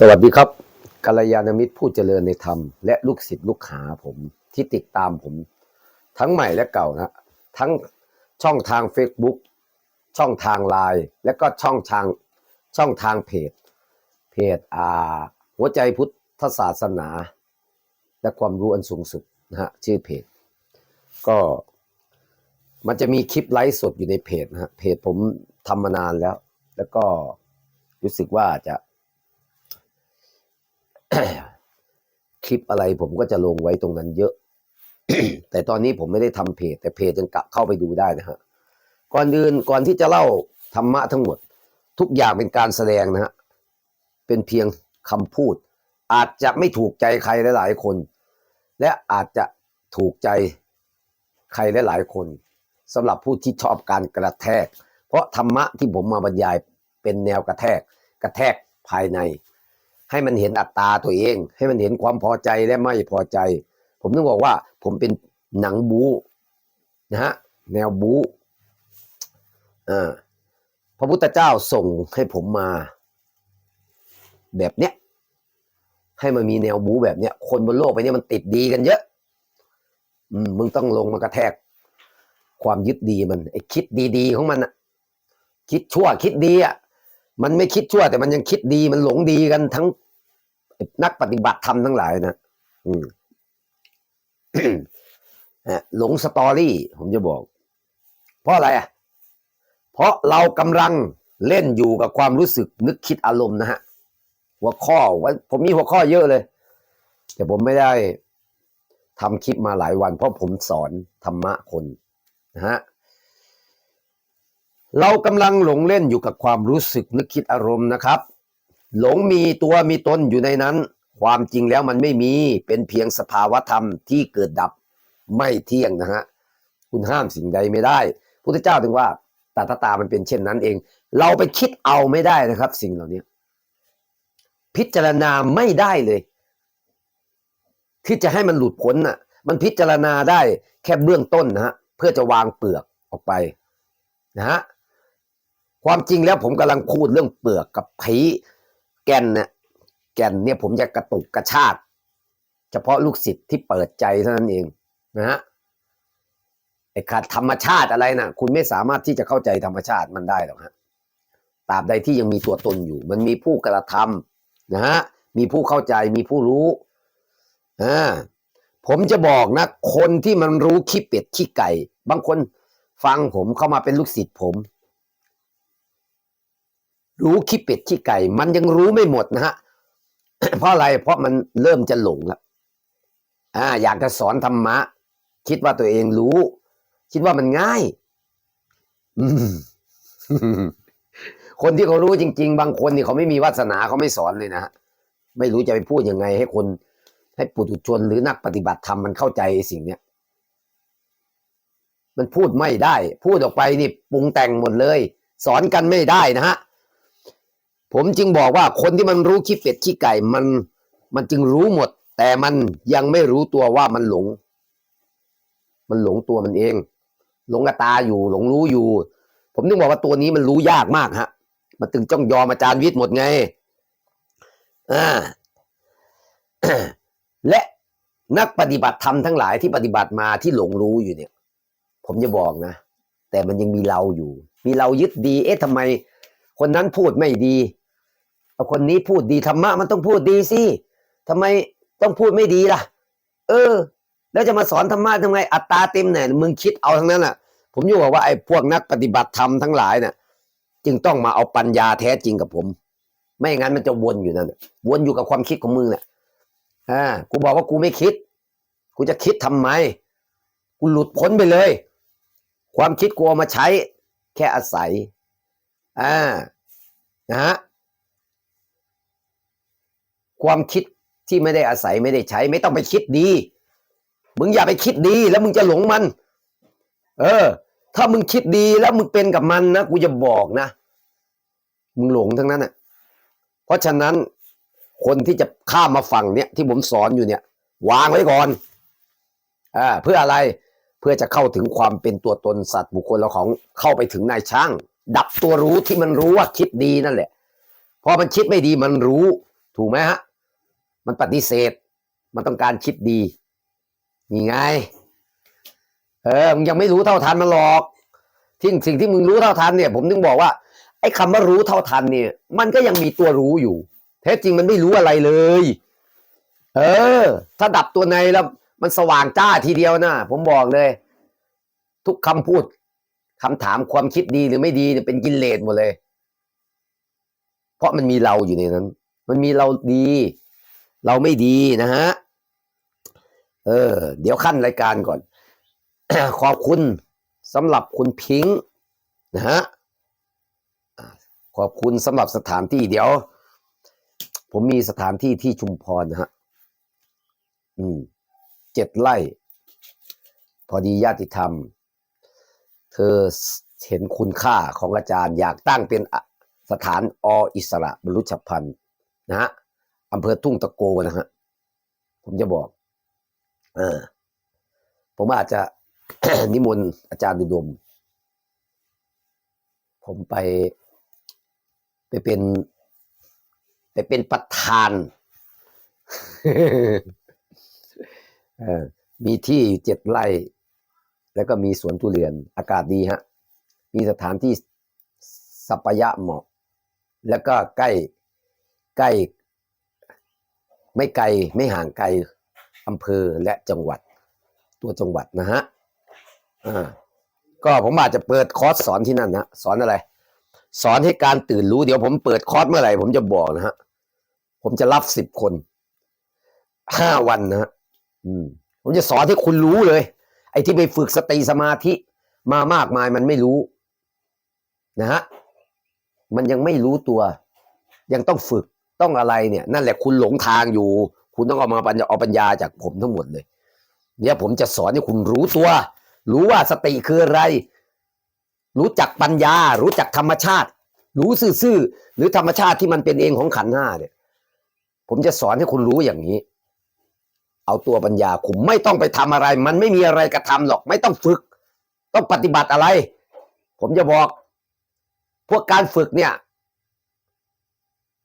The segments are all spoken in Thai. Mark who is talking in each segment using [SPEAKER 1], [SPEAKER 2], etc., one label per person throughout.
[SPEAKER 1] สวัสดีครับกัลยาณมิตรผู้เจริญในธรรม และลูกศิษย์ลูกหาผมที่ติดตามผม ทั้งใหม่และเก่านะ ทั้งช่องทาง Facebook ช่องทางไลน์และก็ช่องทางช่องทางเพจ เพจอ่าหัวใจพุทธศาสนา และความรู้อันสูงสุดนะฮะชื่อเพจ ก็มันจะมีคลิปไลฟ์สดอยู่ในเพจนะฮะเพจผมทำมานานแล้ว แล้วก็รู้สึกว่าจะ คลิปอะไรผมก็จะลงไว้ตรงนั้นเยอะ แต่ตอนนี้ผมไม่ได้ทำเพจ แต่เพจยังกะเข้าไปดูได้นะฮะก่อนอื่นก่อนที่จะเล่าธรรมะทั้งหมด ทุกอย่างเป็นการแสดงนะฮะเป็นเพียงคำพูด อาจจะไม่ถูกใจใครหลายๆคน และอาจจะถูกใจใครหลายๆคนสำหรับผู้ที่ชอบการกระแทก เพราะธรรมะที่ผมมาบรรยายเป็นแนวกระแทก กระแทกภายใน ให้มันเห็นอัตตาตัวเอง ให้มันเห็นความพอใจและไม่พอใจ ผมต้องบอกว่า ผมเป็นหนังบูนะฮะแนวบูอ่าพระพุทธเจ้าส่งให้ผมมา แบบเนี้ยให้มันมีแนวบูแบบเนี้ย คนบนโลกไปเนี้ยมันติดดีกันเยอะ อืมมึงต้องลงมากระแทก ความยึดดีมันไอ้คิดดีๆของมันอะคิดชั่วคิดดีอะ มันไม่คิดชั่ว แต่มันยังคิดดีมันหลงดีกันทั้งนักปฏิบัติธรรมทั้งหลายนะอืมอะหลงสตอรี่ ผมจะบอก เพราะอะไรอะ เพราะเรากำลังเล่นอยู่กับความรู้สึกนึกคิดอารมณ์นะฮะ หัวข้อไว้ผมมีหัวข้อเยอะเลย แต่ผมไม่ได้ทำคลิปมาหลายวัน เพราะผมสอนธรรมะคนนะฮะ เรากำลังหลงเล่นอยู่กับความรู้สึกนึกคิดอารมณ์นะครับ หลงมีตัวมีตนอยู่ในนั้น ความจริงแล้วมันไม่มีเป็นเพียงสภาวธรรมที่เกิดดับไม่เที่ยงนะฮะคุณห้ามสิ่งใดไม่ได้พุทธเจ้าถึงว่าตาตาตามันเป็นเช่นนั้นเอง เราไปคิดเอาไม่ได้นะครับ สิ่งเหล่านี้พิจารณาไม่ได้เลย ที่จะให้มันหลุดพ้นน่ะ มันพิจารณาได้แค่เบื้องต้นนะฮะเพื่อจะวางเปลือกออกไปนะฮะ ความจริงแล้วผมกำลังพูดเรื่องเปลือกกับผีแก่นเนี่ยแก่นเนี่ยผมจะกระตุกกระชากเฉพาะลูกศิษย์ที่เปิดใจเท่านั้นเองนะฮะไอ้ขาดธรรมชาติอะไรนะ่ะคุณไม่สามารถที่จะเข้าใจธรรมชาติมันได้หรอกฮะตราบใดที่ยังมีตัวตนอยู่ มันมีผู้กระทำนะฮะมีผู้เข้าใจมีผู้รู้อ่าผมจะบอกนะ คนที่มันรู้ขี้เป็ดขี้ไก่ บางคนฟังผมเข้ามาเป็นลูกศิษย์ผม รู้ขี้เป็ดขี้ไก่ มันยังรู้ไม่หมดนะฮะเพราะอะไรเพราะมันเริ่มจะหลงแล้วอ่า อยากจะสอนธรรมะ คิดว่าตัวเองรู้ คิดว่ามันง่าย อืมคนที่เขารู้จริง ๆ บางคนนี่เขาไม่มีวาสนาเขาไม่สอนเลยนะฮะไม่รู้จะไปพูดยังไง ให้คน ให้ปุถุชนหรือนักปฏิบัติธรรมมันเข้าใจสิ่งเนี้ยมันพูดไม่ได้ พูดออกไปนี่ปรุงแต่งหมดเลย สอนกันไม่ได้นะฮะ ผมจึงบอกว่าคนที่มันรู้ขี้เป็ดขี้ไก่มันมันจึงรู้หมด แต่มันยังไม่รู้ตัวว่ามันหลง มันหลงตัวมันเอง หลงกระตาอยู่ หลงรู้อยู่ ผมนึกบอกว่าตัวนี้มันรู้ยากมากฮะ มันถึงจ้องยอมอาจารย์วิทย์หมดไงอ่าและนักปฏิบัติธรรมทั้งหลายที่ปฏิบัติมาที่หลงรู้อยู่เนี่ย ผมจะบอกนะ แต่มันยังมีเราอยู่ มีเรายึดดี เอ๊ะทำไม คนนั้นพูดไม่ดี คนนี้พูดดีธรรมะมันต้องพูดดีสิทำไมต้องพูดไม่ดีล่ะ เออ แล้วจะมาสอนธรรมะทำไงอัตตาเต็มเนี่ยมึงคิดเอาทั้งนั้นอะ ผมอยู่บอกว่าไอ้พวกนักปฏิบัติธรรมทั้งหลายเนี่ยจึงต้องมาเอาปัญญาแท้จริงกับผม ไม่งั้นมันจะวนอยู่นั่นวนอยู่กับความคิดของมึงเนี่ยอ่ากูบอกว่ากูไม่คิด กูจะคิดทำไมกูหลุดพ้นไปเลย ความคิดกูเอามาใช้ แค่อาศัยอ่านะฮะ ความคิดที่ไม่ได้อาศัยไม่ได้ใช้ ไม่ต้องไปคิดดี มึงอย่าไปคิดดี แล้วมึงจะหลงมัน เออ ถ้ามึงคิดดีแล้วมึงเป็นกับมันนะกูจะบอกนะ มึงหลงทั้งนั้นอะ เพราะฉะนั้นคนที่จะข้ามมาฝั่งเนี่ยที่ผมสอนอยู่เนี่ย วางไว้ก่อนอ่าเพื่ออะไรเพื่อจะเข้าถึงความเป็นตัวตนสัตว์บุคคลเราของเข้าไปถึงนายช่าง ดับตัวรู้ที่มันรู้ว่าคิดดีนั่นแหละ พอมันคิดไม่ดีมันรู้ ถูกไหมฮะ มันปฏิเสธ มันต้องการคิดดี นี่ไง เออ มึงยังไม่รู้เท่าทันมันหรอกที่สิ่งที่มึงรู้เท่าทันเนี่ย ผมถึงบอกว่า ไอ้คำว่ารู้เท่าทันเนี่ย มันก็ยังมีตัวรู้อยู่แท้จริงมันไม่รู้อะไรเลย เออ ถ้าดับตัวในแล้ว มันสว่างจ้าทีเดียวนะผมบอกเลย ทุกคำพูดคำถามความคิดดีหรือไม่ดีเนี่ยเป็นกิเลสหมดเลย เพราะมันมีเราอยู่ในนั้น มันมีเราดี เราไม่ดีนะฮะ เออ เดี๋ยวขั้นรายการก่อน ขอบคุณสำหรับคุณพิงค์นะฮะขอบคุณสำหรับสถานที่เดี๋ยว ผมมีสถานที่ที่ชุมพรนะฮะ อืมเจ็ดไร่ พอดีญาติธรรม เธอเห็นคุณค่าของอาจารย์ อยากตั้งเป็นสถานออิสระบรรลุฉับพันนะฮะ อำเภอทุ่งตะโกนะฮะ ผมจะบอกอผมอาจจะนิมนต์อาจารย์ดุดม ผมไป ไปเป็น ไปเป็นประธานมีที่เจ็ดไร่ แล้วก็มีสวนทุเรียน อากาศดีฮะ มีสถานที่สัปยะเหมาะ แล้วก็ใกล้ใกล้ ไม่ไกลไม่ห่างไกลอำเภอและจังหวัด ตัวจังหวัดนะฮะอ่าก็ผมอาจจะเปิดคอร์สสอนที่นั่นนะสอนอะไร สอนให้การตื่นรู้เดี๋ยวผมเปิดคอร์สเมื่อไหร่ผมจะบอกนะฮะผมจะรับสิบคนห้าวันนะฮะอืมผมจะสอนให้คุณรู้เลย ไอ้ที่ไปฝึกสติสมาธิมามากมายมันไม่รู้ นะฮะมันยังไม่รู้ตัว ยังต้องฝึก ต้องอะไรเนี่ย นั่นแหละคุณหลงทางอยู่ คุณต้องเอามาปัญญาเอาปัญญาจากผมทั้งหมดเลยเดี๋ยผมจะสอนให้คุณรู้ตัว รู้ว่าสติคืออะไร รู้จักปัญญา รู้จักธรรมชาติ รู้ซื่อๆหรือธรรมชาติที่มันเป็นเองของขันห้าเนี่ย ผมจะสอนให้คุณรู้อย่างนี้ เอาตัวปัญญาคุมไม่ต้องไปทำอะไร มันไม่มีอะไรกระทำหรอก ไม่ต้องฝึก ต้องปฏิบัติอะไร ผมจะบอก พวกการฝึกเนี่ย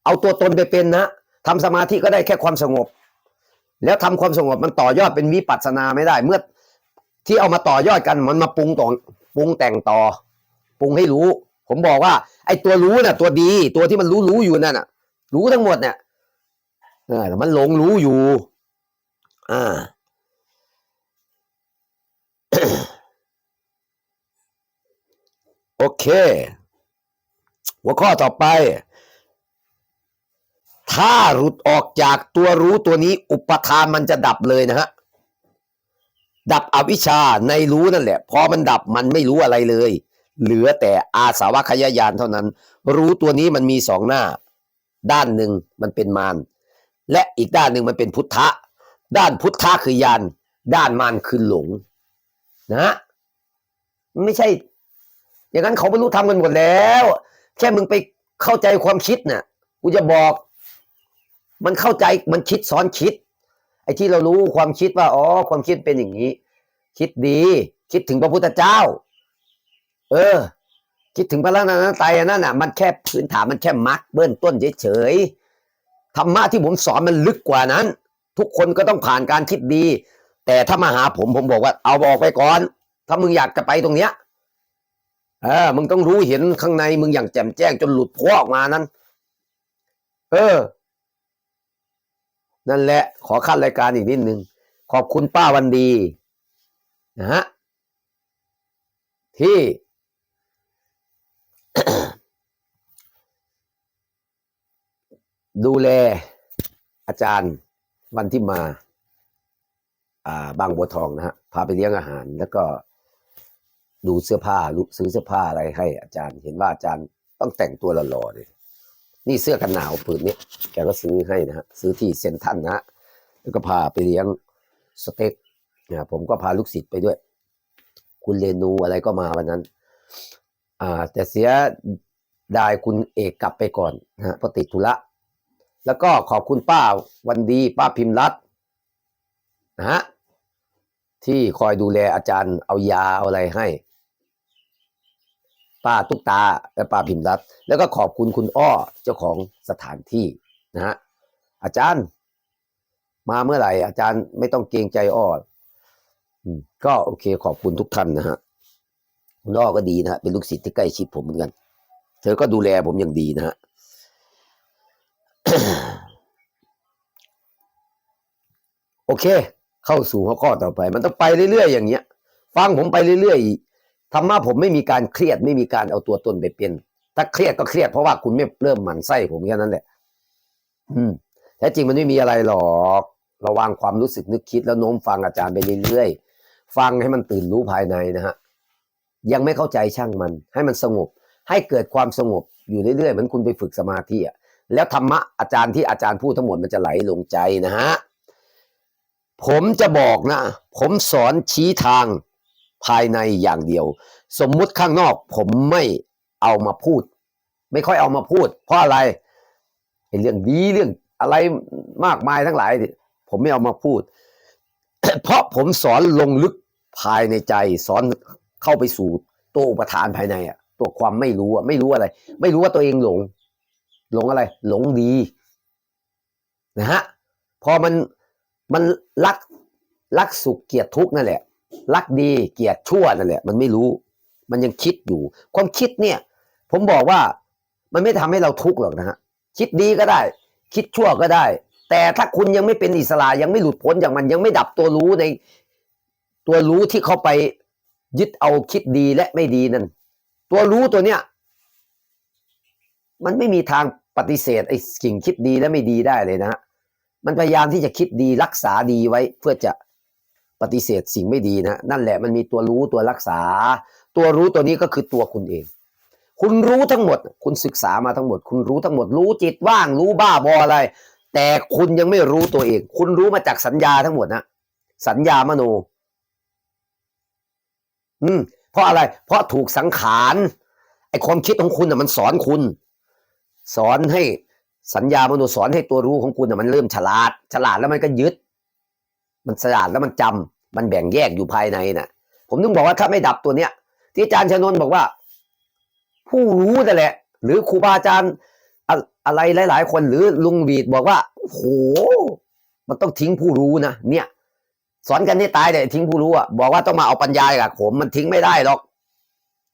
[SPEAKER 1] เอาตัวตนไปเป็นนะทำสมาธิก็ได้แค่ความสงบ แล้วทำความสงบมันต่อยอดเป็นวิปัสสนาไม่ได้ เมื่อที่เอามาต่อยอดกันมันมาปรุงต่อปรุงแต่งต่อ ปรุงให้รู้ ผมบอกว่า ไอ้ตัวรู้น่ะ ตัวดี ตัวที่มันรู้รู้อยู่นั่นน่ะ รู้ทั้งหมดเนี่ยเออมันหลงรู้อยู่ อ่าโอเค หัวข้อต่อไป ถ้าหลุดออกจากตัวรู้ตัวนี้ อุปทานมันจะดับเลยนะฮะ ดับอวิชชาในรู้นั่นแหละ พอมันดับมันไม่รู้อะไรเลย เหลือแต่อาสาวะขยายานเท่านั้น รู้ตัวนี้มันมีสองหน้า ด้านหนึ่งมันเป็นมารและอีกด้านหนึ่งมันเป็นพุทธะ ด้านพุทธะคือยาน ด้านมารคือหลง นะไม่ใช่ อย่างนั้นเขาบรรลุธรรมกันหมดแล้ว แค่มึงไปเข้าใจความคิดน่ะกูจะบอก มันเข้าใจมันคิดซ้อนคิด ไอ้ที่เรารู้ความคิดว่าอ๋อความคิดเป็นอย่างนี้ คิดดี คิดถึงพระพุทธเจ้า เออ คิดถึงพระรัตนตรัยอันนั่นน่ะ มันแค่พื้นฐานมันแค่มัดเบื้องต้นเฉยๆธรรมะที่ผมสอนมันลึกกว่านั้น ทุกคนก็ต้องผ่านการคิดดี แต่ถ้ามาหาผมผมบอกว่า เอาบอกไปก่อน ถ้ามึงอยากจะไปตรงเนี้ยเออมึงต้องรู้เห็นข้างในมึงอย่างแจ่มแจ้งจนหลุดพ้อออกมานั้น เออ นั่นแหละขอขั้นรายการอีกนิดนึง ขอบคุณป้าวันดีนะฮะที่ ดูแลอาจารย์วันที่มา อ่าบางบัวทองนะฮะพาไปเลี้ยงอาหาร แล้วก็ดูเสื้อผ้าซื้อเสื้อผ้าอะไรให้อาจารย์ เห็นว่าอาจารย์ต้องแต่งตัวหล่อๆเลย นี่เสื้อกันหนาวผืนนี้แกก็ซื้อให้นะฮะซื้อที่เซนทันนะฮะแล้วก็พาไปเลี้ยงสเต็กนะผมก็พาลูกศิษย์ไปด้วย คุณเรนูอะไรก็มาวันนั้น อ่า แต่เสียดายคุณเอกกลับไปก่อนนะฮะเพราะติดธุระแล้วก็ขอบคุณป้าวันดีป้าพิมพ์รัตน์นะฮะที่คอยดูแลอาจารย์เอายาเอาอะไรให้ ป้าตุ๊กตาและป้าพิมรัตน์แล้วก็ขอบคุณคุณอ้อเจ้าของสถานที่นะฮะอาจารย์มาเมื่อไหร่ อาจารย์ไม่ต้องเกรงใจอ้อก็โอเคขอบคุณทุกท่านนะฮะคุณอ้อก็ดีนะฮะเป็นลูกศิษย์ที่ใกล้ชิดผมเหมือนกัน เธอก็ดูแลผมอย่างดีนะฮะโอเค เข้าสู่หัวข้อต่อไป มันต้องไปเรื่อยๆอย่างเงี้ย ฟังผมไปเรื่อยๆ ธรรมะผมไม่มีการเครียดไม่มีการเอาตัวตนไปเป็น ถ้าเครียดก็เครียดเพราะว่าคุณไม่เริ่มหมั่นไส้ผมแค่นั้นแหละ อืมแท้จริงมันไม่มีอะไรหรอกระวังความรู้สึกนึกคิดแล้วโน้มฟังอาจารย์ไปเรื่อยๆฟังให้มันตื่นรู้ภายในนะฮะยังไม่เข้าใจช่างมัน ให้มันสงบ ให้เกิดความสงบอยู่เรื่อยๆเหมือนคุณไปฝึกสมาธิอะแล้วธรรมะอาจารย์ที่อาจารย์พูดทั้งหมดมันจะไหลลงใจนะฮะผมจะบอกนะ ผมสอนชี้ทาง ภายในอย่างเดียว สมมุติข้างนอกผมไม่เอามาพูด ไม่ค่อยเอามาพูด เพราะอะไรเรื่องดีเรื่องอะไรมากมายทั้งหลาย ผมไม่เอามาพูด เพราะผมสอนลงลึกภายในใจ สอนเข้าไปสู่ตัวอุปทานภายในอะตัวความไม่รู้อะไม่รู้อะไร ไม่รู้ว่าตัวเองหลง หลงอะไร หลงดีนะฮะพอมันมันรักรักสุขเกียดทุกนั่นแหละ รักดีเกลียดชั่วนั่นแหละมันไม่รู้ มันยังคิดอยู่ ความคิดเนี่ย ผมบอกว่ามันไม่ทำให้เราทุกข์หรอกนะฮะคิดดีก็ได้ คิดชั่วก็ได้ แต่ถ้าคุณยังไม่เป็นอิสระยังไม่หลุดพ้นจากมันยังไม่ดับตัวรู้ในตัวรู้ที่เขาไปยึดเอาคิดดีและไม่ดีนั่นตัวรู้ตัวเนี้ยมันไม่มีทางปฏิเสธไอ้สิ่งคิดดีและไม่ดีได้เลยนะฮะมันพยายามที่จะคิดดีรักษาดีไว้เพื่อจะ ปฏิเสธสิ่งไม่ดีนะนั่นแหละมันมีตัวรู้ตัวรักษา ตัวรู้ตัวนี้ก็คือตัวคุณเอง คุณรู้ทั้งหมด คุณศึกษามาทั้งหมด คุณรู้ทั้งหมด รู้จิตว่าง รู้บ้าบออะไร แต่คุณยังไม่รู้ตัวเอง คุณรู้มาจากสัญญาทั้งหมดนะสัญญามโน อืม เพราะอะไร เพราะถูกสังขารไอความคิดของคุณน่ะมันสอนคุณ สอนให้สัญญามโนสอนให้ตัวรู้ของคุณน่ะมันเริ่มฉลาด ฉลาดแล้วมันก็ยึด มันฉลาดแล้วมันจำมันแบ่งแยกอยู่ภายในน่ะ ผมถึงบอกว่าถ้าไม่ดับตัวเนี้ย ที่อาจารย์ชนนบอกว่า ผู้รู้นั่นแหละ หรือครูบาอาจารย์อะไรหลาย ๆ คนหรือลุงบีดบอกว่าโอ้โหมันต้องทิ้งผู้รู้นะเนี่ย สอนกันให้ตายเลยทิ้งผู้รู้อะบอกว่าต้องมาเอาปัญญากับผมมันทิ้งไม่ได้หรอก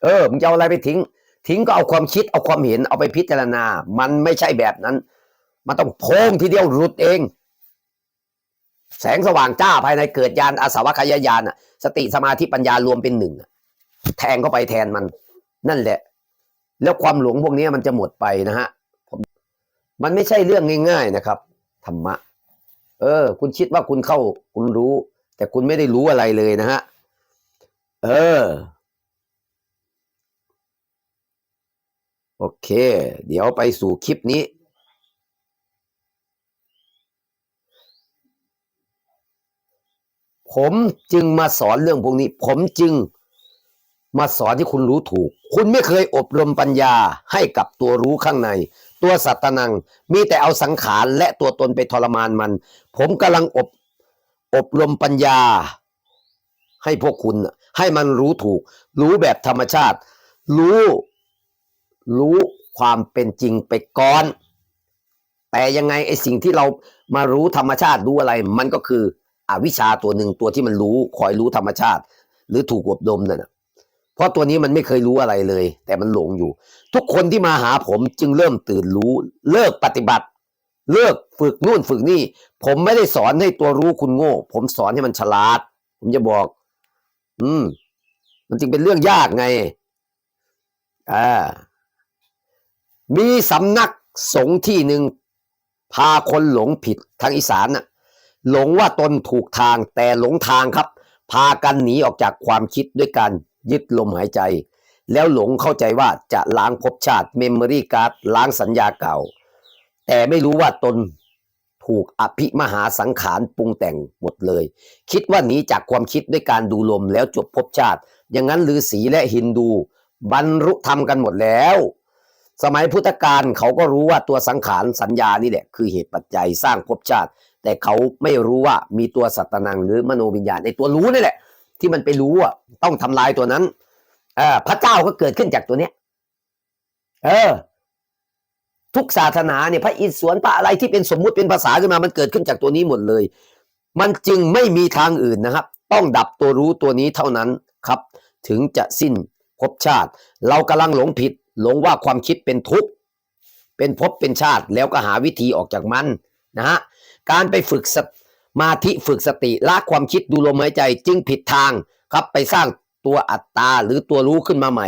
[SPEAKER 1] เออมึงจะเอาอะไรไปทิ้ง ทิ้งก็เอาความคิดเอาความเห็นเอาไปพิจารณา มันไม่ใช่แบบนั้น มันต้องโพงทีเดียวหลุดเอง แสงสว่างจ้าภายในเกิดญาณอาสวัคยายานอะสติสมาธิปัญญารวมเป็นหนึ่งอะแทงเข้าไปแทนมัน นั่นแหละ แล้วความหลงพวกนี้มันจะหมดไปนะฮะมมันไม่ใช่เรื่องง่าย ๆนะครับธรรมะ เออ คุณคิดว่าคุณเข้า คุณรู้ แต่คุณไม่ได้รู้อะไรเลยนะฮะเออ โอเค เดี๋ยวไปสู่คลิปนี้ ผมจึงมาสอนเรื่องพวกนี้ ผมจึงมาสอนที่คุณรู้ถูก คุณไม่เคยอบรมปัญญาให้กับตัวรู้ข้างใน ตัวสัตตนัง มีแต่เอาสังขารและตัวตนไปทรมานมัน ผมกำลังอบอบรมปัญญา ให้พวกคุณให้มันรู้ถูก รู้แบบธรรมชาติ รู้ รู้ความเป็นจริงไปก่อน แต่ยังไงไอสิ่งที่เรามารู้ธรรมชาติรู้อะไร มันก็คือ อวิชาตัวหนึ่งตัวที่มันรู้คอยรู้ธรรมชาติ หรือถูกอบรมนั่นนะเพราะตัวนี้มันไม่เคยรู้อะไรเลย แต่มันหลงอยู่ ทุกคนที่มาหาผมจึงเริ่มตื่นรู้ เลิกปฏิบัติ เลิกฝึกนู่นฝึกนี่ ผมไม่ได้สอนให้ตัวรู้คุณโง่ ผมสอนให้มันฉลาด ผมจะบอก อืม มันจึงเป็นเรื่องยากไงอ่ามีสำนักสงฆ์ที่หนึ่งพาคนหลงผิดทางอีสานน่ะ หลงว่าตนถูกทางแต่หลงทางครับ พากันหนีออกจากความคิดด้วยการยึดลมหายใจ แล้วหลงเข้าใจว่าจะล้างภพชาติเมมโมรี่การ์ดล้างสัญญาเก่า แต่ไม่รู้ว่าตนถูกอภิมหาสังขารปรุงแต่งหมดเลย คิดว่าหนีจากความคิดด้วยการดูลมแล้วจบภพชาติ อย่างนั้นฤาษีและฮินดู บรรลุธรรมกันหมดแล้ว สมัยพุทธกาลเขาก็รู้ว่าตัวสังขารสัญญานี่แหละคือเหตุปัจจัยสร้างภพชาติ แต่เขาไม่รู้ว่ามีตัวสัตตนังหรือมโนวิญญาณในตัวรู้นี่แหละ ที่มันไปรู้อะต้องทำลายตัวนั้นอพระเจ้าก็เกิดขึ้นจากตัวเนี้ย เออ ทุกศาสนาเนี่ยพระอิศวรพระอะไรที่เป็นสมมุติเป็นภาษาขึ้นมา มันเกิดขึ้นจากตัวนี้หมดเลย มันจึงไม่มีทางอื่นนะครับ ต้องดับตัวรู้ตัวนี้เท่านั้นครับ ถึงจะสิ้นภพชาติ เรากำลังหลงผิด หลงว่าความคิดเป็นทุกข์เป็นภพเป็นชาติแล้วก็หาวิธีออกจากมันนะฮะ การไปฝึกสมาธิฝึกสติละความคิดดูลมหายใจจึงผิดทางครับไปสร้างตัวอัตตาหรือตัวรู้ขึ้นมาใหม่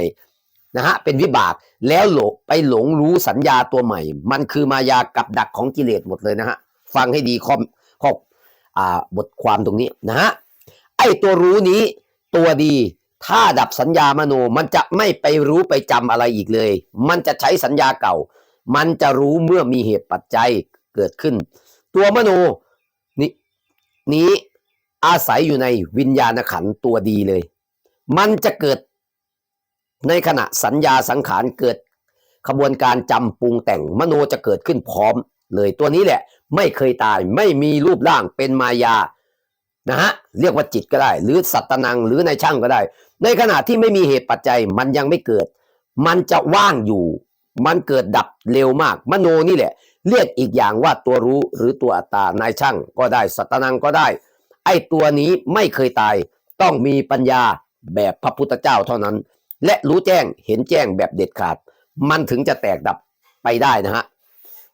[SPEAKER 1] นะฮะเป็นวิบากแล้วหลงไปหลงรู้สัญญาตัวใหม่ มันคือมายากับดักของกิเลสหมดเลยนะฮะฟังให้ดีข้อข้ออ่าบทความตรงนี้นะฮะไอ้ตัวรู้นี้ตัวดีถ้าดับสัญญามโนมันจะไม่ไปรู้ไปจำอะไรอีกเลย มันจะใช้สัญญาเก่า มันจะรู้เมื่อมีเหตุปัจจัยเกิดขึ้น ตัวมโนนี้นี้อาศัยอยู่ในวิญญาณขันตัวดีเลย มันจะเกิดในขณะสัญญาสังขารเกิดขบวนการจำปรุงแต่งมโนจะเกิดขึ้นพร้อมเลยตัวนี้แหละ ไม่เคยตายไม่มีรูปร่างเป็นมายานะฮะเรียกว่าจิตก็ได้ หรือสัตตนังหรือในช่างก็ได้ ในขณะที่ไม่มีเหตุปัจจัยมันยังไม่เกิด มันจะว่างอยู่ มันเกิดดับเร็วมาก มโนนี่แหละ เรียกอีกอย่างว่าตัวรู้หรือตัวอัตตานายช่างก็ได้สัตนังก็ได้ ไอ้ตัวนี้ไม่เคยตาย ต้องมีปัญญาแบบพระพุทธเจ้าเท่านั้น และรู้แจ้งเห็นแจ้งแบบเด็ดขาด มันถึงจะแตกดับไปได้นะฮะ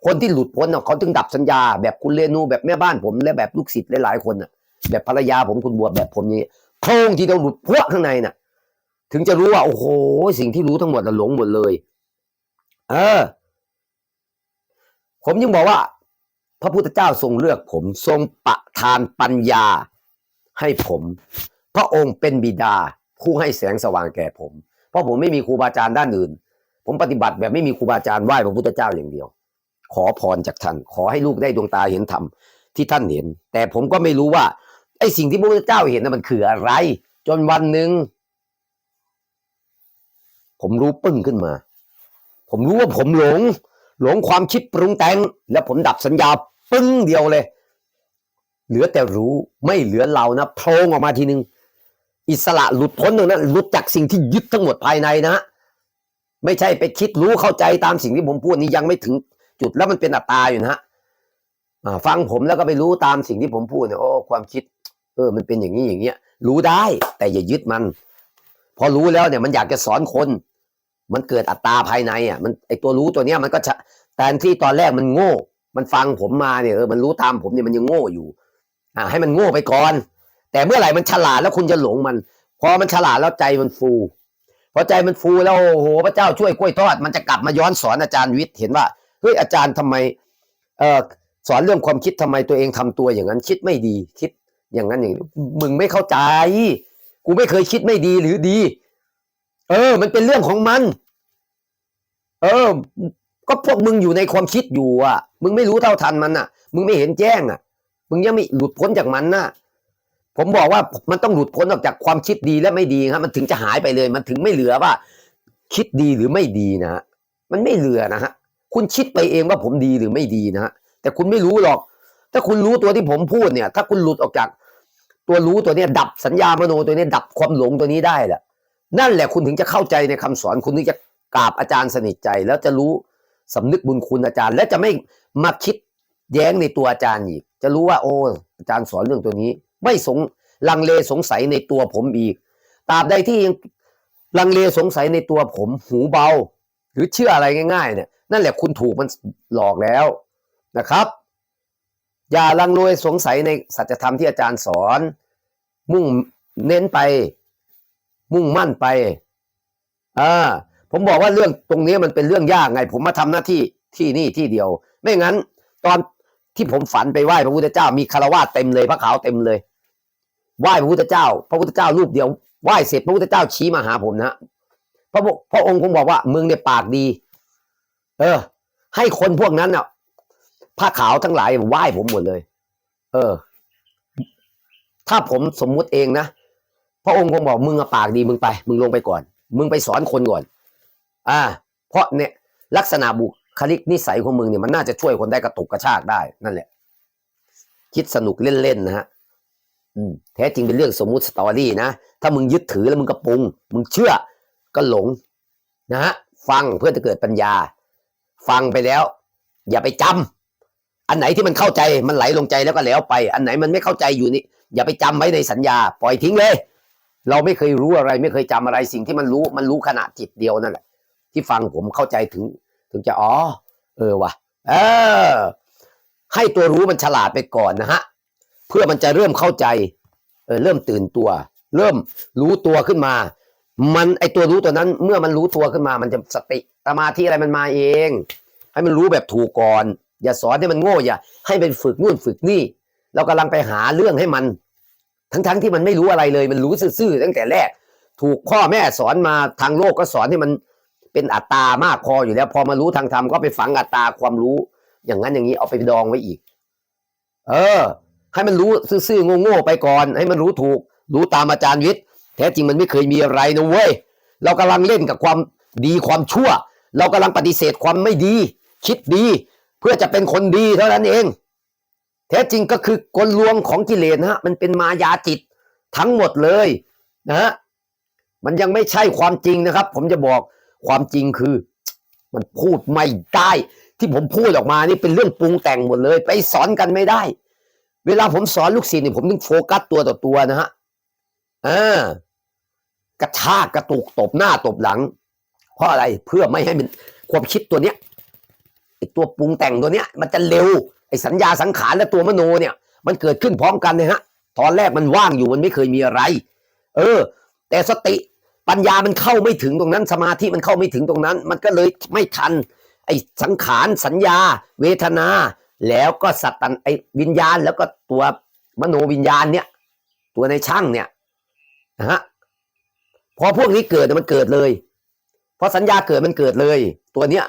[SPEAKER 1] คนที่หลุดพ้นน่ะเขาถึงดับสัญญา แบบคุณเรนูแบบแม่บ้านผมและแบบลูกศิษย์หลายๆคนน่ะ แบบภรรยาผมคุณบัวแบบผมนี้โครงที่เราหลุดพวกข้างในน่ะ ถึงจะรู้ว่าโอ้โห สิ่งที่รู้ทั้งหมดน่ะหลงหมดเลย เออ ผมยังบอกว่า พระพุทธเจ้าทรงเลือกผม ทรงประทานปัญญาให้ผม พระองค์เป็นบิดาผู้ให้แสงสว่างแก่ผม เพราะผมไม่มีครูบาอาจารย์ด้านอื่น ผมปฏิบัติแบบไม่มีครูบาอาจารย์ไหว้พระพุทธเจ้าอย่างเดียว ขอพรจากท่าน ขอให้ลูกได้ดวงตาเห็นธรรมที่ท่านเห็น แต่ผมก็ไม่รู้ว่าไอ้สิ่งที่พระพุทธเจ้าเห็นนั้นมันคืออะไร จนวันหนึ่งผมรู้ปึ้งขึ้นมา ผมรู้ว่าผมหลง หลงความคิดปรุงแต่งแล้วผมดับสัญญาปึ้งเดียวเลย เหลือแต่รู้ไม่เหลือเรานะโพลงออกมาทีนึง อิสระหลุดพ้นตรงนั้นหลุดจากสิ่งที่ยึดทั้งหมดภายในนะไม่ใช่ไปคิดรู้เข้าใจตามสิ่งที่ผมพูดนี้ยังไม่ถึงจุดแล้วมันเป็นอัตตาอยู่นะฮะฟังผมแล้วก็ไปรู้ตามสิ่งที่ผมพูดเนี่ยโอ้ความคิด เออ มันเป็นอย่างนี้อย่างเงี้ย รู้ได้แต่อย่ายึดมัน พอรู้แล้วเนี่ยมันอยากจะสอนคน มันเกิดอัตตาภายในอะ มันไอตัวรู้ตัวเนี้ยมันก็จะแทนที่ตอนแรกมันโง่ มันฟังผมมาเนี่ยเออมันรู้ตามผมเนี่ยมันยังโง่อยู่ อ่าให้มันโง่ไปก่อน แต่เมื่อไหร่มันฉลาดแล้วคุณจะหลงมัน พอมันฉลาดแล้วใจมันฟูพอใจมันฟูแล้วโอ้โหพระเจ้าช่วยกล้วยทอด มันจะกลับมาย้อนสอนอาจารย์วิทย์เห็นว่าเฮ้ยอาจารย์ทำไมเออสอนเรื่องความคิดทำไมตัวเองทำตัวอย่างนั้น คิดไม่ดีคิดอย่างนั้นอย่างนี้มึงไม่เข้าใจ กูไม่เคยคิดไม่ดีหรือดี เออ มันเป็นเรื่องของมัน เออ ก็พวกมึงอยู่ในความคิดอยู่อะ มึงไม่รู้เท่าทันมันอะ มึงไม่เห็นแจ้งอะ มึงยังไม่หลุดพ้นจากมันน่ะ ผมบอกว่ามันต้องหลุดพ้นออกจากความคิดดีและไม่ดีครับ มันถึงจะหายไปเลย มันถึงไม่เหลือว่า คิดดีหรือไม่ดีนะ มันไม่เหลือนะฮะ คุณคิดไปเองว่าผมดีหรือไม่ดีนะฮะ แต่คุณไม่รู้หรอก ถ้าคุณรู้ตัวที่ผมพูดเนี่ย ถ้าคุณหลุดออกจาก ตัวรู้ตัวเนี้ยดับสัญญามโนตัวเนี้ยดับความหลงตัวนี้ได้แหละ นั่นแหละคุณถึงจะเข้าใจในคำสอนคุณถึงจะกราบอาจารย์สนิทใจ แล้วจะรู้สำนึกบุญคุณอาจารย์ และจะไม่มาคิดแย้งในตัวอาจารย์อีก จะรู้ว่า โอ้อาจารย์สอนเรื่องตัวนี้ ไม่สงลังเลสงสัยในตัวผมอีกตราบใดที่ยังลังเลสงสัยในตัวผมหูเบา หรือเชื่ออะไรง่าย ๆ เนี่ย นั่นแหละคุณถูกมันหลอกแล้วนะครับ อย่าลังเลสงสัยในสัจธรรมที่อาจารย์สอน มุ่งเน้นไป มุ่งมั่นไปอ่าผมบอกว่าเรื่องตรงนี้มันเป็นเรื่องยากไง ผมมาทำหน้าที่ที่นี่ที่เดียว ไม่งั้น ตอนที่ผมฝันไปไหว้พระพุทธเจ้ามีคารวะเต็มเลยพระขาวเต็มเลยไหว้พระพุทธเจ้า พระพุทธเจ้ารูปเดียวไหว้เสร็จพระพุทธเจ้าชี้มาหาผมนะพระพุพระองค์คงบอกว่ามึงเนี่ยปากดี เออ ให้คนพวกนั้นน่ะผ้าขาวทั้งหลายไหว้ผมหมดเลย เออ ถ้าผมสมมุติเองนะ พระองค์คงบอกมึงอะปากดีมึงไป มึงลงไปก่อน มึงไปสอนคนก่อน อ่า เพราะเนี่ยลักษณะบุคลิกนิสัยของมึงเนี่ยมันน่าจะช่วยคนได้กระตุกกระชากได้นั่นแหละ คิดสนุกเล่นๆนะฮะแท้จริงเป็นเรื่องสมมุติสตอรี่นะถ้ามึงยึดถือแล้วมึงก็ปรุง มึงเชื่อก็หลงนะฮะฟังเพื่อจะเกิดปัญญา ฟังไปแล้ว อย่าไปจำอันไหนที่มันเข้าใจมันไหลลงใจแล้วก็แล้วไป อันไหนมันไม่เข้าใจอยู่นี่อย่าไปจำไว้ในสัญญา ปล่อยทิ้งเลย เราไม่เคยรู้อะไร ไม่เคยจำอะไรสิ่งที่มันรู้มันรู้ขณะจิตเดียวนั่นแหละ ที่ฟังผมเข้าใจถึง ถึงจะอ๋อเออวะเออ ให้ตัวรู้มันฉลาดไปก่อนนะฮะเพื่อมันจะเริ่มเข้าใจ เออเริ่มตื่นตัว เริ่มรู้ตัวขึ้นมา มันไอตัวรู้ตัวนั้น เมื่อมันรู้ตัวขึ้นมา มันจะสติสมาธิอะไรมันมาเอง ให้มันรู้แบบถูกก่อน อย่าสอนให้มันโง่อย่าให้เป็นฝึกนู่นฝึกนี่เรากำลังไปหาเรื่องให้มัน ทั้งๆที่มันไม่รู้อะไรเลย มันรู้ซื่อๆตั้งแต่แรก ถูกพ่อแม่สอนมาทางโลกก็สอนให้มันเป็นอัตตามากพออยู่แล้ว พอมารู้ทางธรรมก็ไปฝังอัตตาความรู้ อย่างนั้นอย่างนี้เอาไปดองไว้อีก เออ ให้มันรู้ซื่อๆโง่ๆไปก่อน ให้มันรู้ถูก รู้ตามอาจารย์วิทย์แท้จริงมันไม่เคยมีอะไรนะเว้ยเรากำลังเล่นกับความดีความชั่ว เรากำลังปฏิเสธความไม่ดี คิดดี เพื่อจะเป็นคนดีเท่านั้นเอง แท้จริงก็คือกลลวงของกิเลสนะฮะมันเป็นมายาจิตทั้งหมดเลยนะฮะมันยังไม่ใช่ความจริงนะครับ ผมจะบอกความจริงคือ มันพูดไม่ได้ ที่ผมพูดออกมานี่เป็นเรื่องปรุงแต่งหมดเลย ไปสอนกันไม่ได้ เวลาผมสอนลูกศิษย์นี่ผมต้องโฟกัสตัวต่อตัวนะฮะอ่ากระชากกระตุกตบหน้าตบหลัง เพราะอะไรเพื่อไม่ให้มันความคิดตัวเนี้ยตัวปรุงแต่งตัวเนี้ย มันจะเร็ว สัญญาสังขารและตัวมโนเนี่ย มันเกิดขึ้นพร้อมกันนะฮะตอนแรกมันว่างอยู่มันไม่เคยมีอะไร เออ แต่สติปัญญามันเข้าไม่ถึงตรงนั้นสมาธิมันเข้าไม่ถึงตรงนั้น มันก็เลยไม่ทัน ไอสังขารสัญญา เวทนา แล้วก็สัตตันไอวิญญาณ แล้วก็ตัวมโนวิญญาณเนี่ยตัวในช่างเนี่ยนะฮะพอพวกนี้เกิดมันเกิดเลยพอสัญญาเกิดมันเกิดเลย ตัวเนี้ย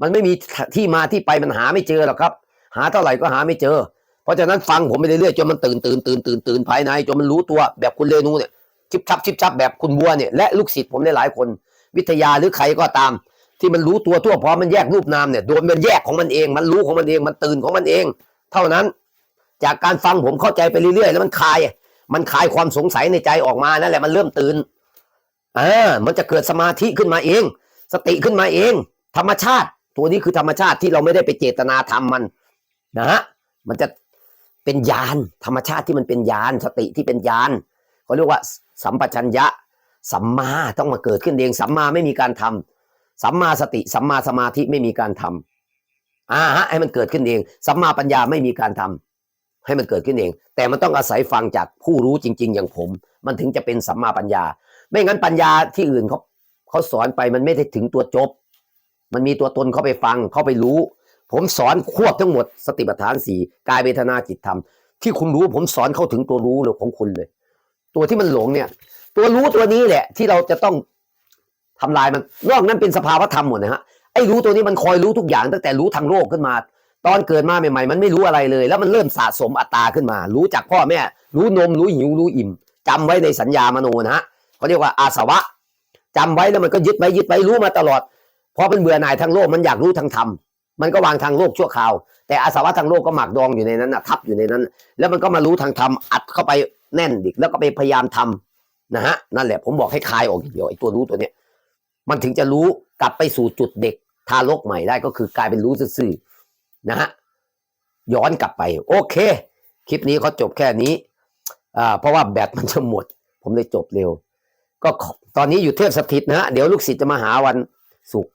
[SPEAKER 1] มันไม่มีที่มาที่ไปมันหาไม่เจอหรอกครับ หาเท่าไหร่ก็หาไม่เจอ เพราะฉะนั้นฟังผมไปเรื่อยๆจนมันตื่นตื่นตื่นตื่นตื่นภายในจนมันรู้ตัวแบบคุณเรนูเนี่ยชิบชับชิบชับแบบคุณบัวเนี่ยและลูกศิษย์ผมหลายๆคน วิทยาหรือใครก็ตาม ที่มันรู้ตัวทั่วพร้อมมันแยกรูปนามเนี่ยโดนมันแยกของมันเอง มันรู้ของมันเองมันตื่นของมันเอง เท่านั้น จากการฟังผมเข้าใจไปเรื่อยๆ แล้วมันคลาย มันคลายความสงสัยในใจออกมานั่นแหละมันเริ่มตื่นอ่ามันจะเกิดสมาธิขึ้นมาเอง สติขึ้นมาเอง ธรรมชาติ ตัวนี้คือธรรมชาติที่เราไม่ได้ไปเจตนาทำมัน นะฮะมันจะเป็นญาณธรรมชาติที่มันเป็นญาณสติที่เป็นญาณเขาเรียกว่า สัมปชัญญะ สัมมาต้องมาเกิดขึ้นเองสัมมาไม่มีการทำสัมมาสติ สัมมาสมาธิไม่มีการทำอ่าฮะให้มันเกิดขึ้นเอง สัมมาปัญญาไม่มีการทำให้มันเกิดขึ้นเอง แต่มันต้องอาศัยฟังจากผู้รู้จริง ๆ อย่างผม มันถึงจะเป็นสัมมาปัญญา ไม่งั้นปัญญาที่อื่นเขาเขาสอนไปมันไม่ได้ถึงตัวจบ มันมีตัวตนเข้าไปฟังเข้าไปรู้ ผมสอนควบทั้งหมดสติปัฏฐานสี่กายเวทนาจิตธรรม ที่คุณรู้ผมสอนเข้าถึงตัวรู้เลยของคุณเลย ตัวที่มันหลงเนี่ย ตัวรู้ตัวนี้แหละ ที่เราจะต้องทำลายมันนอกนั้นเป็นสภาวธรรมหมดนะฮะไอ้รู้ตัวนี้มันคอยรู้ทุกอย่างตั้งแต่รู้ทางโลกขึ้นมา ตอนเกิดมาใหม่ๆ มันไม่รู้อะไรเลย แล้วมันเริ่มสะสมอัตตาขึ้นมา รู้จากพ่อแม่ รู้นมรู้หิวรู้อิ่มจำไว้ในสัญญามโนนะฮะเขาเรียกว่าอาสวะจำไว้แล้วมันก็ยึดไว้ยึดไว้รู้มาตลอดพอเป็นเบื่อหน่ายทางโลกมันอยากรู้ทางธรรม มันก็วางทางโลกชั่วคราว แต่อาสวะทางโลกก็หมักดองอยู่ในนั้นนะทับอยู่ในนั้น แล้วมันก็มารู้ทางธรรมอัดเข้าไปแน่นดิกแล้วก็ไปพยายามทำนะฮะนั่นแหละผมบอกให้คลายออกอย่างเดียวไอ้ตัวรู้ตัวเนี้ยมันถึงจะรู้กลับไปสู่จุดเด็กทารกใหม่ได้ก็คือกลายเป็นรู้ซื่อๆนะฮะย้อนกลับไป โอเค คลิปนี้เขาจบแค่นี้อ่าเพราะว่าแบตมันจะหมด ผมเลยจบเร็ว ก็ตอนนี้อยู่เทพสถิตนะฮะเดี๋ยวลูกศิษย์จะมาหาวันศุกร์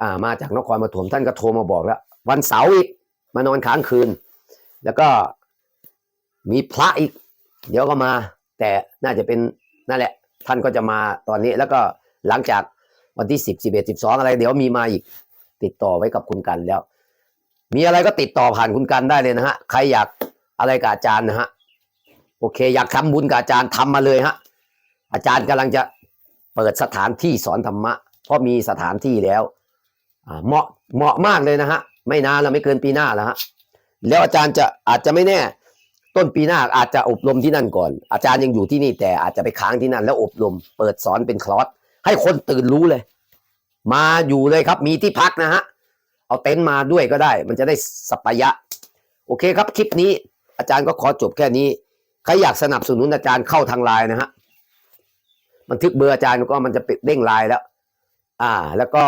[SPEAKER 1] อ่ามาจากนครปฐมท่านก็โทรมาบอกแล้ว วันเสาร์อีกมานอนค้างคืน แล้วก็มีพระอีก เดี๋ยวก็มา แต่น่าจะเป็นนั่นแหละ ท่านก็จะมาตอนนี้แล้วก็หลังจากวันที่สิบสิบเอ็ดสิบสองอะไร เดี๋ยวมีมาอีก ติดต่อไว้กับคุณกันแล้ว มีอะไรก็ติดต่อผ่านคุณกันได้เลยนะฮะใครอยากอะไรกับอาจารย์นะฮะโอเค อยากทำบุญกับอาจารย์ทำมาเลยฮะอาจารย์กำลังจะเปิดสถานที่สอนธรรมะเพราะมีสถานที่แล้ว เหมาะเหมาะมากเลยนะฮะ ไม่นานแล้วไม่เกินปีหน้าแล้วฮะแล้วอาจารย์จะอาจจะไม่แน่ ต้นปีหน้าอาจจะอบรมที่นั่นก่อน อาจารย์ยังอยู่ที่นี่แต่อาจจะไปค้างที่นั่น แล้วอบรมเปิดสอนเป็นคลอสให้คนตื่นรู้เลย มาอยู่เลยครับ มีที่พักนะฮะเอาเต็นท์มาด้วยก็ได้ มันจะได้สัปยะ โอเคครับคลิปนี้ อาจารย์ก็ขอจบแค่นี้ใครอยากสนับสนุนอาจารย์เข้าทางไลน์นะฮะบันทึกเบอร์อาจารย์ก็มันจะปิดเด้งไลน์แล้ว อ่า แล้วก็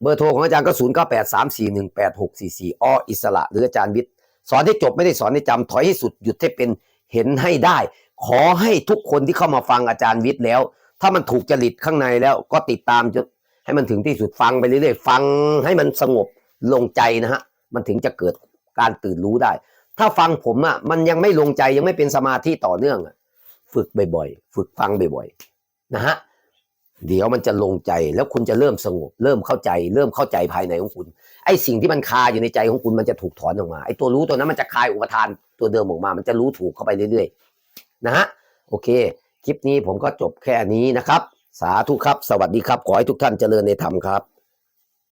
[SPEAKER 1] เบอร์โทรของอาจารย์ก็ 0 9 8 3 4 1 8 6 4 4อ้ออิสระหรืออาจารย์วิทย์ สอนให้จบไม่ได้สอนให้จำถอยให้สุดหยุดให้เป็นเห็นให้ได้ ขอให้ทุกคนที่เข้ามาฟังอาจารย์วิทย์แล้ว ถ้ามันถูกจริตข้างในแล้วก็ติดตามจนให้มันถึงที่สุดฟังไปเรื่อยๆ ฟังให้มันสงบลงใจนะฮะมันถึงจะเกิดการตื่นรู้ได้ ถ้าฟังผมอะมันยังไม่ลงใจยังไม่เป็นสมาธิต่อเนื่องอะฝึกบ่อยๆ ฝึกฟังบ่อยๆนะฮะ เดี๋ยวมันจะลงใจแล้วคุณจะเริ่มสงบ เริ่มเข้าใจ เริ่มเข้าใจภายในของคุณ ไอ้สิ่งที่มันคาอยู่ในใจของคุณมันจะถูกถอนออกมาไอ้ตัวรู้ตัวนั้นมันจะคลายอุปทานตัวเดิมออกมา มันจะรู้ถูกเข้าไปเรื่อยๆนะฮะโอเค คลิปนี้ผมก็จบแค่นี้นะครับ สาธุครับ สวัสดีครับ ขอให้ทุกท่านเจริญในธรรมครับ